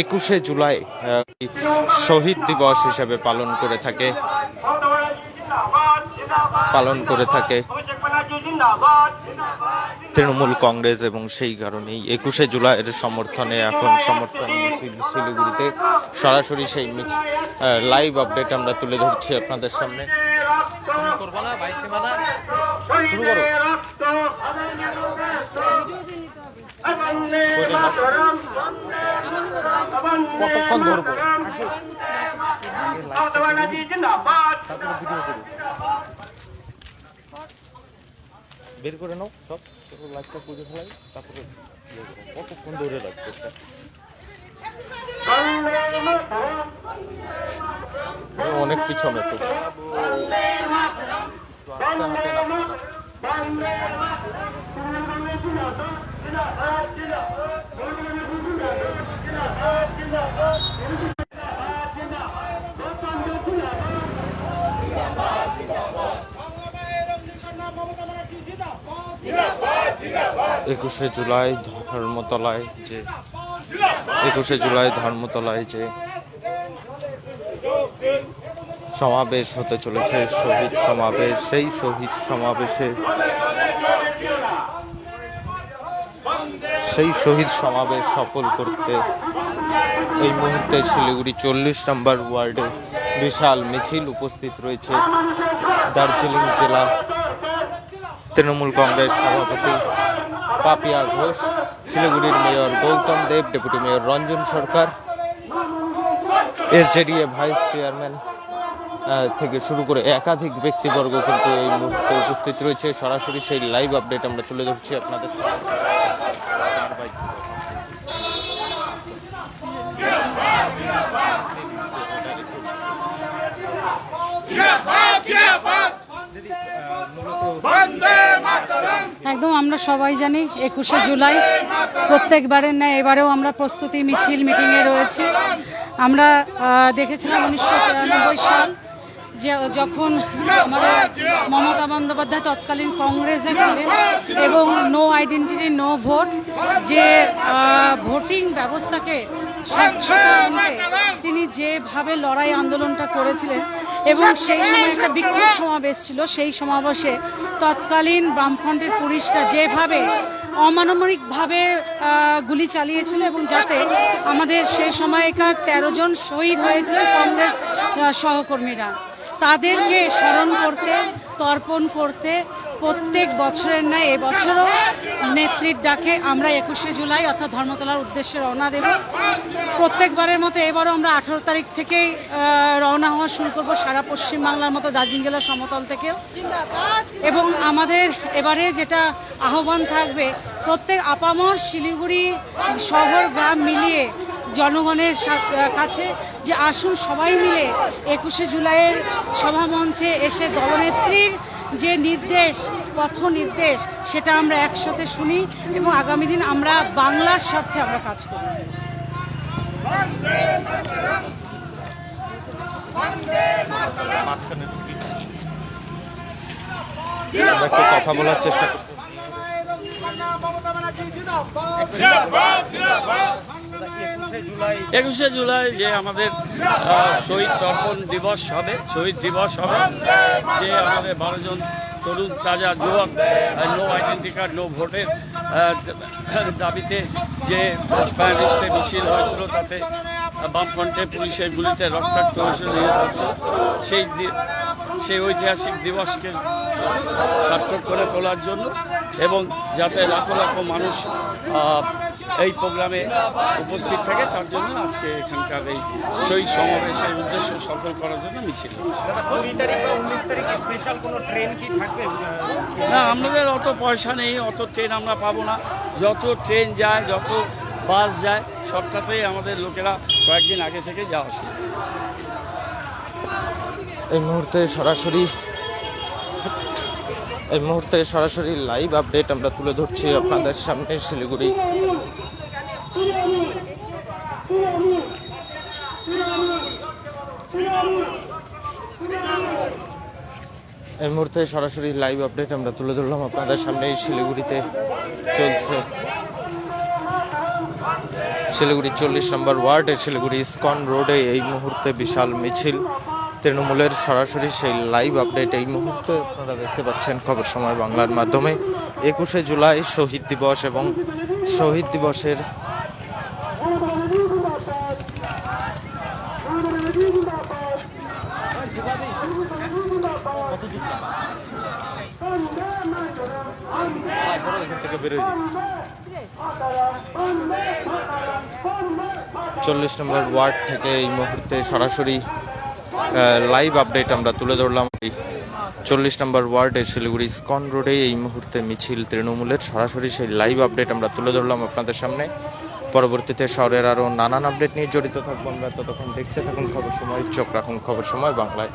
একুশে জুলাই শহীদ দিবস হিসেবে পালন করে থাকে। পালন করে থাকে। তৃণমূল কংগ্রেস এবং সেই কারণেই একুশে জুলাইয়ের সমর্থনে এখন সমর্থন মিছিল, শিলিগুড়িতে। সরাসরি সেই মিছিল লাইভ আপডেট আমরা তুলে ধরছি আপনাদের সামনে। কতক্ষণ ধরবো বের করে নাও, সব লাইটটা পুজো ফেলাই, তারপরে ইয়ে। কতক্ষণ ধরে রাখবে অনেক পিছনে তো। একুশে জুলাই ধর্মতলায় যে একুশে জুলাই ধর্মতলায় যে সমাবেশ হতে চলেছে, শহীদ সমাবেশ, সেই শহীদ সমাবেশে সেই শহীদ সমাবেশ সফল করতে এই মুহূর্তে শিলিগুড়ি চল্লিশ নম্বর ওয়ার্ডে বিশাল মিছিল উপস্থিত রয়েছে। দার্জিলিং জেলা তৃণমূল কংগ্রেস সভাপতি পাপিয়া ঘোষ, শিলিগুড়ির mayor Gautam Deb, deputy mayor Ranjan Sarkar, SJDA vice chairman থেকে শুরু করে একাধিক ব্যক্তিবর্গ কিন্তু এই মুহূর্তে উপস্থিত রয়েছে। সরাসরি সেই লাইভ আপডেট আমরা তুলে ধরছি আপনাদের সামনে। একদম আমরা সবাই জানি একুশে জুলাই প্রত্যেকবারের ন্যায় এবারেও আমরা প্রস্তুতি, মিছিল, মিটিংয়ে রয়েছি। আমরা দেখেছিলাম উনিশশো তিরানব্বই সাল যে যখন আমাদের মমতা বন্দ্যোপাধ্যায় তৎকালীন কংগ্রেসে ছিলেন এবং নো আইডেন্টিটি নো ভোট যে ভোটিং ব্যবস্থাকে স্বচ্ছতা তিনি যেভাবে লড়াই আন্দোলনটা করেছিলেন এবং সেই সময় একটা বিক্ষোভ সমাবেশ ছিল সেই সমাবেশে তৎকালীন বামফ্রন্টের পুলিশরা যেভাবে অমানবিকভাবে গুলি চালিয়েছিল এবং যাতে আমাদের সেই সময়কার তেরো জন শহীদ হয়েছিল কংগ্রেস সহকর্মীরা। তাদেরকে স্মরণ করতে তর্পণ করতে প্রত্যেক বছরের ন্যায় এবছরও নেত্রীর ডাকে আমরা একুশে জুলাই অর্থাৎ ধর্মতলার উদ্দেশ্যে রওনা দেব। প্রত্যেকবারের মতো এবারও আমরা আঠারো তারিখ থেকেই রওনা হওয়া শুরু করব সারা পশ্চিমবাংলার মতো দার্জিলিং জেলার সমতল থেকেও। এবং আমাদের এবারে যেটা আহ্বান থাকবে, প্রত্যেক আপামর শিলিগুড়ি শহর গ্রাম মিলিয়ে জনগণের সা- কাছে যে আসুন সবাই মিলে একুশে জুলাইয়ের সভামঞ্চে এসে দলনেত্রীর যে নির্দেশ পথ নির্দেশ সেটা আমরা একসাথে শুনি এবং আগামী দিন আমরা বাংলার স্বার্থে আমরা কাজ করি। একটু কথা বলার চেষ্টা করব। একুশে জুলাই। যে আমাদের শহীদ তর্পণ দিবস হবে, শহীদ দিবস হবে। যে আমাদের বারো জন তরুণ তাজা যুবক নো আইডেন্টি কার্ড, নো ভোটের দাবিতে যে প্যারিসে মিছিল হয়েছিল, তাতে বামফ্রন্টে পুলিশের গুলিতে রক্তাক্ত হয়েছিল সেই সেই ঐতিহাসিক দিবসকে সার্থক করে তোলার জন্য এবং যাতে লাখো লাখো মানুষ এই প্রোগ্রামে উপস্থিত থাকে তার জন্য আজকে এখানকার এই শহীদ সমাবেশের উদ্দেশ্য সফল করার জন্য মিছিল না আমাদের অত পয়সা নেই অত ট্রেন আমরা পাবো না। যত ট্রেন যায় যত বাস যায় সবটাতেই আমাদের লোকেরা কয়েকদিন আগে থেকে যাওয়া শুরু এই মুহূর্তে সরাসরি এই মুহূর্তে সরাসরি লাইভ আপডেট আমরা তুলে ধরছি আপনাদের সামনে শিলিগুড়ি। এই মুহূর্তে সরাসরি লাইভ আপডেট আমরা তুলে ধরলাম আপনাদের সামনে শিলিগুড়িতে চলছে। শিলিগুড়ি চল্লিশ নম্বর ওয়ার্ডে, শিলিগুড়ি ইস্কন রোডে এই মুহূর্তে বিশাল মিছিল। তৃণমূলের সরাসরি সেই লাইভ আপডেট এই মুহূর্তে আপনারা দেখতে পাচ্ছেন খবর সময় বাংলার মাধ্যমে। একুশে জুলাই শহীদ দিবস এবং শহীদ দিবসের চল্লিশ নম্বর ওয়ার্ড থেকে এই মুহূর্তে সরাসরি লাইভ আপডেট আমরা তুলে ধরলাম। চল্লিশ নম্বর ওয়ার্ডে শিলিগুড়ি স্কন রোডে এই মুহূর্তে মিছিল তৃণমূলের। সরাসরি সেই লাইভ আপডেট আমরা তুলে ধরলাম আপনাদের সামনে। পরবর্তীতে শহরের আরও নানান আপডেট নিয়ে জড়িত থাকব আমরা। ততক্ষণ দেখতে থাকুন খবর সময়, চোখ রাখুন খবর সময়, বাংলায়।